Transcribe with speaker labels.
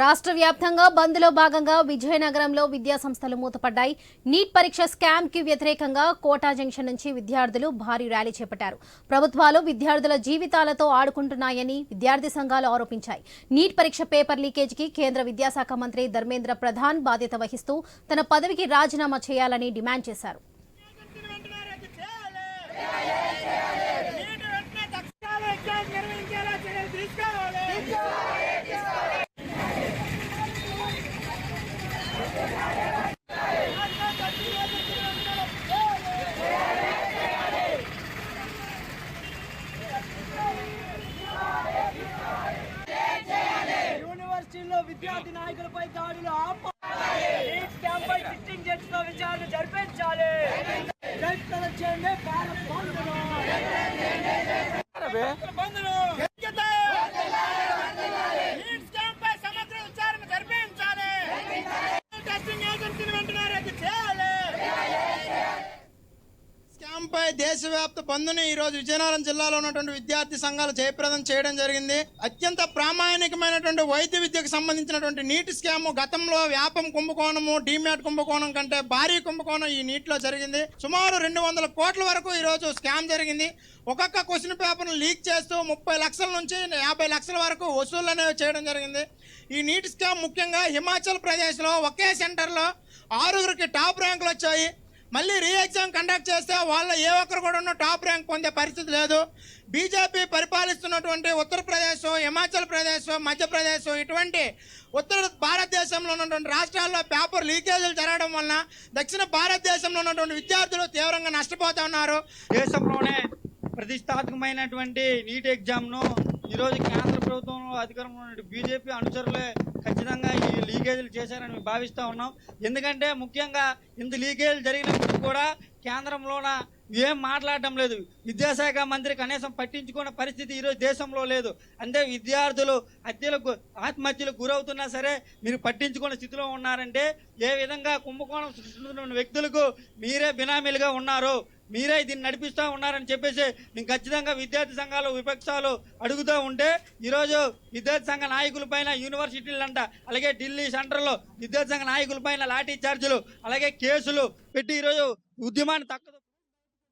Speaker 1: రాష్ట్ర వ్యాప్తంగా బంద్లో భాగంగా విజయనగరంలో విద్యా సంస్థలు మూతపడ్డాయి. నీట్ పరీక్ష స్కామ్కి వ్యతిరేకంగా కోటా జంక్షన్ నుంచి విద్యార్థులు భారీ ర్యాలీ చేపట్టారు. ప్రభుత్వాలు విద్యార్థుల జీవితాలతో ఆడుకుంటున్నాయని విద్యార్థి సంఘాలు ఆరోపించాయి. నీట్ పరీక్ష పేపర్ లీకేజీకి కేంద్ర విద్యాశాఖ మంత్రి ధర్మేంద్ర ప్రధాన్ బాధ్యత వహిస్తూ తన పదవికి రాజీనామా చేయాలని డిమాండ్ చేశారు.
Speaker 2: విద్యార్థి నాయకులపై దాడులు ఆపాలి సిట్టింగ్ జడ్జి తో విచారణ జరిపించాలి. చేయండి పాలన బంధులు బంధులు నీట్ స్కామ్ పై సమగ్ర విచారణ జరిపించాలి టెస్టింగ్ ఏజెన్సీని వెంటనే రద్దు చేయాలి
Speaker 3: స్కామ్ పై దేశవ్యాప్త బంద్ను ఈ రోజు విజయనగరం జిల్లాలో ఉన్నటువంటి విద్యార్థి సంఘాలు జయప్రదం చేయడం జరిగింది. అత్యంత ప్రామాణికమైనటువంటి వైద్య విద్యకు సంబంధించినటువంటి నీటి స్కామ్ గతంలో వ్యాపం కుంభకోణము డిమ్యాట్ కుంభకోణం కంటే భారీ కుంభకోణం ఈ నీటిలో జరిగింది. సుమారు రెండు వందల కోట్ల వరకు ఈరోజు స్కామ్ జరిగింది. ఒక్కొక్క క్వశ్చన్ పేపర్ను లీక్ చేస్తూ ముప్పై లక్షల నుంచి యాభై లక్షల వరకు వసూలు అనేవి చేయడం జరిగింది. ఈ నీటి స్కామ్ ముఖ్యంగా హిమాచల్ ప్రదేశ్లో ఒకే సెంటర్లో ఆరుగురికి టాప్ ర్యాంకులు వచ్చాయి. మళ్ళీ రీ ఎగ్జామ్ కండక్ట్ చేస్తే వాళ్ళ ఏ ఒక్కరు కూడా టాప్ ర్యాంక్ పొందే పరిస్థితి లేదు. బీజేపీ పరిపాలిస్తున్నటువంటి ఉత్తరప్రదేశ్ హిమాచల్ ప్రదేశ్ మధ్యప్రదేశ్ ఇటువంటి ఉత్తర భారతదేశంలో ఉన్నటువంటి రాష్ట్రాల్లో పేపర్ లీకేజీలు జరగడం వలన దక్షిణ భారతదేశంలో ఉన్నటువంటి విద్యార్థులు తీవ్రంగా నష్టపోతా ఉన్నారు
Speaker 4: దేశంలోనే ప్రతిష్టాత్మకమైనటువంటి నీట్ ఎగ్జామ్ను ఈరోజు కేంద్ర ప్రభుత్వంలో అధికారంలో ఉన్న బీజేపీ అనుచరులే ఖచ్చితంగా ఈ లీకేజీలు చేశారని మేము భావిస్తూ ఉన్నాం. ఎందుకంటే ముఖ్యంగా ఇంత లీకేజీలు జరిగినప్పుడు కూడా కేంద్రంలోన ఏం మాట్లాడడం లేదు. విద్యాశాఖ మంత్రి కనీసం పట్టించుకునే పరిస్థితి ఈరోజు దేశంలో లేదు. అంటే విద్యార్థులు హత్యలకు ఆత్మహత్యలకు గురవుతున్నా సరే మీరు పట్టించుకునే స్థితిలో ఉన్నారంటే ఏ విధంగా కుంభకోణం సృష్టిస్తున్న వ్యక్తులకు మీరే బినామీలుగా ఉన్నారు. మీరే దీన్ని నడిపిస్తూ ఉన్నారని చెప్పేసి నేను ఖచ్చితంగా విద్యార్థి సంఘాలు విపక్షాలు అడుగుతూ ఉంటే ఈరోజు విద్యార్థి సంఘ నాయకుల పైన యూనివర్సిటీలంట అలాగే ఢిల్లీ సెంటర్లో విద్యార్థి సంఘ నాయకుల పైన లాఠీ చార్జీలు అలాగే కేసులు పెట్టి ఈరోజు ఉద్యమాన్ని తక్కువ